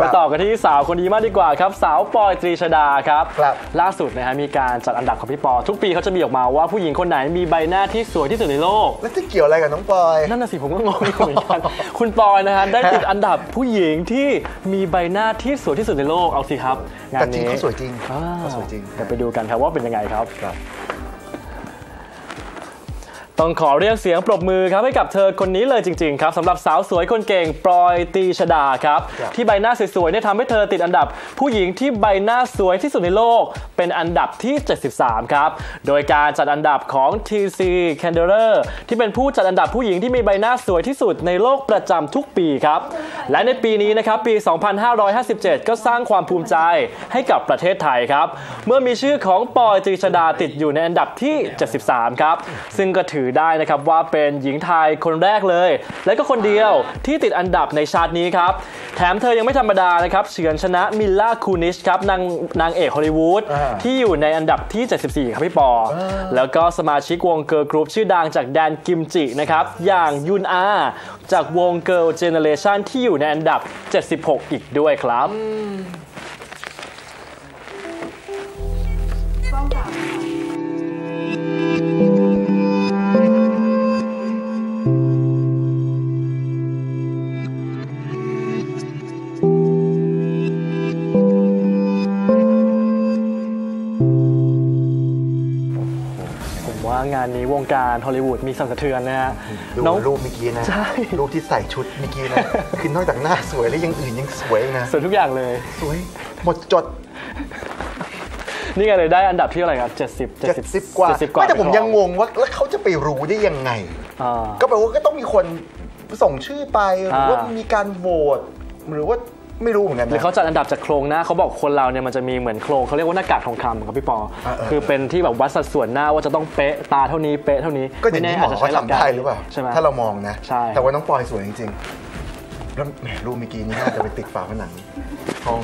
มาต่อกันที่สาวคนนี้มากดีกว่าครับ สาวปอยตรีชดาครับครับล่าสุดนะฮะมีการจัดอันดับของพี่ปอ ทุกปีเขาจะมีออกมาว่าผู้หญิงคนไหนมีใบหน้าที่สวยที่สุดในโลก แล้วจะเกี่ยวอะไรกับน้องปอย นั่นน่ะสิผมก็งงอยู่เหมือนกันคุณปอยนะฮะได้ติดอันดับผู้หญิงที่มีใบหน้าที่สวยที่สุดในโลกเอาสิครับงาแต่นจริงนี้เขาสวยจริงอ่าเขาสวยจริงเดี๋ยวไปดูกันครับว่าเป็นยังไงครับครับ ต้องขอเรียกเสียงปรบมือครับให้กับเธอคนนี้เลยจริงๆครับสำหรับสาวสวยคนเก่งปอยตีชดาครับครับ ที่ใบหน้าสวยๆเนี่ยทำให้เธอติดอันดับ ผู้หญิงที่ใบหน้าสวยที่สุดในโลก เป็นอันดับที่ 73 ครับ โดยการจัดอันดับของ TC c a n d e r ที่เป็นผู้จัดอันดับผู้หญิงที่มีใบหน้าสวยที่สุดในโลกประจำทุกปีครับ และในปีนี้นะครับปี 2557 ก็สร้างความภูมิใจให้กับประเทศไทยครับเมื่อมีชื่อของปอยตรีชดาติดอยู่ในอันดับที่ 73 ครับซึ่งก็ถือได้นะครับว่าเป็นหญิงไทยคนแรกเลย และก็คนเดียวที่ติดอันดับในชาตินี้ครับ แถมเธอยังไม่ธรรมดานะครับเฉือนชนะมิลล่าคูนิชครับนางนางเอกฮอลลีวูดอ่าที่อยู่ในอันดับที่ 74 ครับพี่ปอ แล้วก็สมาชิกวงเกิร์ลกรุ๊ปชื่อดังจากแดนกิมจินะครับอย่างยุนอาจากวงเกิร์ลเจเนเรชันที่อยู่ในอันดับ 76 อีกด้วยครับ ว่างานนี้วงการฮอลลีวูดมีสั่นสะเทือนนะฮะดูน้องรูปเมื่อกี้นะใช่รูปที่ใส่ชุดเมื่อกี้นะ คือนอกจากหน้าสวยแล้วยังอื่นยังสวยอีกนะ สวยทุกอย่างเลย สวย หมดจด นี่ไงเลยได้อันดับที่อะไรครับ 70 70 70กว่า70กว่าไม่แต่ผมไปครอยังงงว่าแล้วเขาจะไปรู้ได้ยังไงอ่าก็แปลว่าก็ต้องมีคนส่งชื่อไปหรือว่าอ่ามีมีการโหวตหรือว่า ไม่รู้เหมือนกันหรือนะเขาจัดอันดับจากโครงหน้าเขาบอกคนเราเนี่ยมันจะมีเหมือนโครงเขาเรียกว่าหน้ากากทองคำครับพี่ปออ่าเออคือเป็นที่แบบวัดสัดส่วนหน้าว่าจะต้องเป๊ะตาเท่านี้เป๊ะเท่านี้ก็อย่างที่หมอเขาทำได้หรือเปล่าใช่ไหมถ้าเรามองนะใช่แต่ว่าน้องปอยสวยจริงๆแล้วแหมรูปเมื่อกี้นี้น่าจะไปติดฝาผนังห้อง